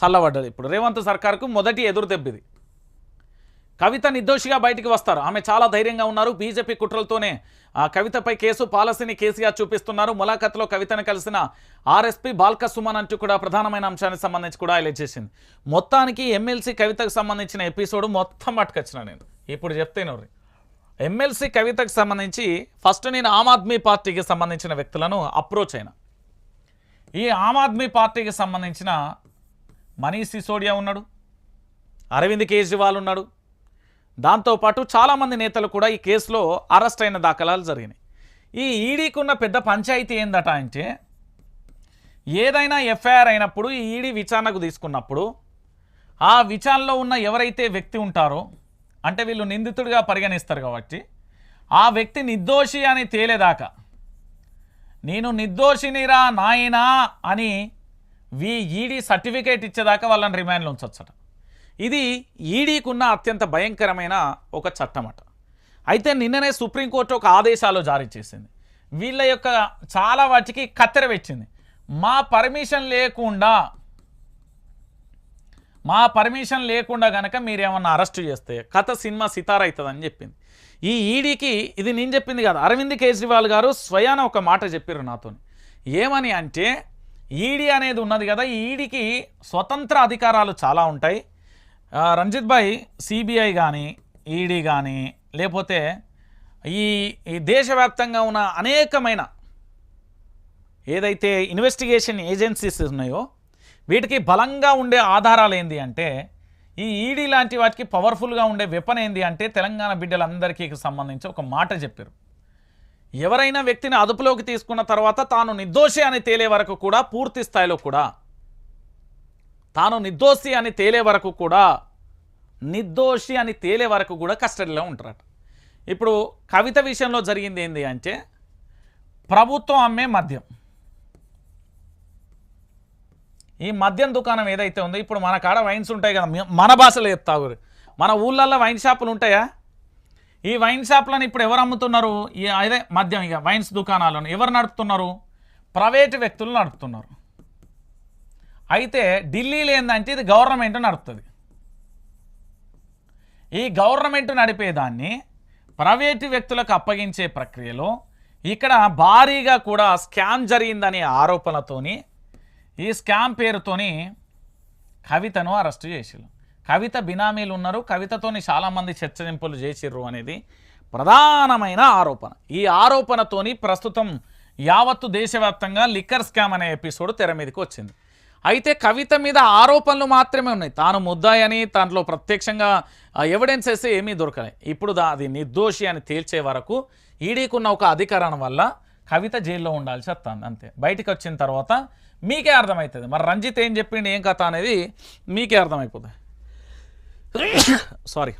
చల్లబడ్డది. ఇప్పుడు రేవంత్ సర్కార్కు మొదటి ఎదురు దెబ్బది కవిత నిర్దోషిగా బయటికి వస్తారు. ఆమె చాలా ధైర్యంగా ఉన్నారు. బీజేపీ కుట్రలతోనే ఆ కవితపై కేసు పాలసీని కేసీఆర్ చూపిస్తున్నారు. ములాఖత్లో కవితను కలిసిన ఆర్ఎస్పీ బాల్క సుమన్ అంటూ కూడా ప్రధానమైన అంశానికి సంబంధించి కూడా హైలైట్ చేసింది. మొత్తానికి ఎమ్మెల్సీ కవితకు సంబంధించిన ఎపిసోడ్ మొత్తం పట్టుకొచ్చిన నేను. ఇప్పుడు చెప్తాను ఎమ్మెల్సీ కవితకు సంబంధించి ఫస్ట్ నేను ఆమ్ ఆద్మీ పార్టీకి సంబంధించిన వ్యక్తులను అప్రోచ్ అయినా. ఈ ఆమ్ ఆద్మీ పార్టీకి సంబంధించిన మనీష్ సిసోడియా ఉన్నాడు అరవింద్ కేజ్రీవాల్ ఉన్నాడు. దాంతోపాటు చాలామంది నేతలు కూడా ఈ కేసులో అరెస్ట్ అయిన దాఖలాలు జరిగినాయి. ఈ ఈడీకి ఉన్న పెద్ద పంచాయతీ ఏందట అంటే ఏదైనా ఎఫ్ఐఆర్ అయినప్పుడు ఈ ఈడీ విచారణకు తీసుకున్నప్పుడు ఆ విచారణలో ఉన్న ఎవరైతే వ్యక్తి ఉంటారో అంటే వీళ్ళు నిందితుడిగా పరిగణిస్తారు కాబట్టి ఆ వ్యక్తి నిర్దోషి అని తేలేదాకా నేను నిర్దోషినిరా నాయనా అని వీ ఈడీ సర్టిఫికేట్ ఇచ్చేదాకా వాళ్ళని రిమాండ్లో ఉంచొచ్చట. ఇది ఈడీకున్న అత్యంత భయంకరమైన ఒక చట్టమట. అయితే నిన్ననే సుప్రీంకోర్టు ఒక ఆదేశాలు జారీ చేసింది. వీళ్ళ యొక్క చాలా వాటికి కత్తెర పెట్టింది. మా పర్మిషన్ లేకుండా మా పర్మిషన్ లేకుండా కనుక మీరు ఏమన్నా అరెస్ట్ చేస్తే కథ సినిమా సితార అవుతుందని చెప్పింది. ఈ ఈడీకి ఇది నేను చెప్పింది కాదు. అరవింద్ కేజ్రీవాల్ గారు స్వయాన ఒక మాట చెప్పారు నాతో ఏమని అంటే ఈడీ అనేది ఉన్నది కదా ఈ ఈడీకి స్వతంత్ర అధికారాలు చాలా ఉంటాయి. రంజిత్ భాయ్ సిబిఐ కానీ ఈడీ కానీ లేకపోతే ఈ ఈ దేశవ్యాప్తంగా ఉన్న అనేకమైన ఏదైతే ఇన్వెస్టిగేషన్ ఏజెన్సీస్ ఉన్నాయో వీటికి బలంగా ఉండే ఆధారాలు ఏంది అంటే ఈ ఈడీ లాంటి వాటికి పవర్ఫుల్గా ఉండే వెపన్ ఏంది అంటే తెలంగాణ బిడ్డలందరికీ సంబంధించి ఒక మాట చెప్పారు. ఎవరైనా వ్యక్తిని అదుపులోకి తీసుకున్న తర్వాత తాను నిర్దోషి అని తేలే వరకు కూడా పూర్తి స్థాయిలో కూడా తాను నిర్దోషి అని తేలే వరకు కూడా నిర్దోషి అని తేలే వరకు కూడా కస్టడీలో ఉంటారట. ఇప్పుడు కవిత విషయంలో జరిగింది ఏంది అంటే ప్రభుత్వం అమ్మే మద్యం. ఈ మద్యం దుకాణం ఏదైతే ఉందో ఇప్పుడు మన కాడ వైన్స్ ఉంటాయి కదా మన భాషలో చెప్తా మన ఊళ్ళల్లో వైన్ షాపులు ఉంటాయా? ఈ వైన్ షాప్లను ఇప్పుడు ఎవరు అమ్ముతున్నారు? అదే మద్యం ఇక వైన్స్ దుకాణాలను ఎవరు నడుపుతున్నారు? ప్రైవేటు వ్యక్తులు నడుపుతున్నారు. అయితే ఢిల్లీలో ఏంటంటే ఇది గవర్నమెంట్ నడుపుతుంది. ఈ గవర్నమెంట్ నడిపేదాన్ని ప్రైవేటు వ్యక్తులకు అప్పగించే ప్రక్రియలో ఇక్కడ భారీగా కూడా స్కామ్ జరిగిందనే ఆరోపణలతోని ఈ స్కామ్ పేరుతోని కవితను అరెస్ట్ చేసిరు కవిత బినామీలు ఉన్నారు. కవితతోని చాలామంది చర్చరింపులు చేసిర్రు అనేది ప్రధానమైన ఆరోపణ. ఈ ఆరోపణతోని ప్రస్తుతం యావత్తు దేశవ్యాప్తంగా లిక్కర్ స్కామ్ అనే ఎపిసోడ్ తెర మీదకి వచ్చింది. అయితే కవిత మీద ఆరోపణలు మాత్రమే ఉన్నాయి. తాను ముద్దాయని దాంట్లో ప్రత్యక్షంగా ఎవిడెన్సెస్ ఏమీ దొరకలే. ఇప్పుడు దా- అది నిర్దోషి అని తేల్చే వరకు ఈడీకున్న ఒక అధికారం వల్ల కవిత జైల్లో ఉండాల్సి వస్తుంది అంతే. బయటికి వచ్చిన తర్వాత మీకే అర్థమవుతుంది. మరి రంజిత్ ఏం చెప్పిండు ఏం కథ అనేది మీకే అర్థమైపోతుంది. సారీ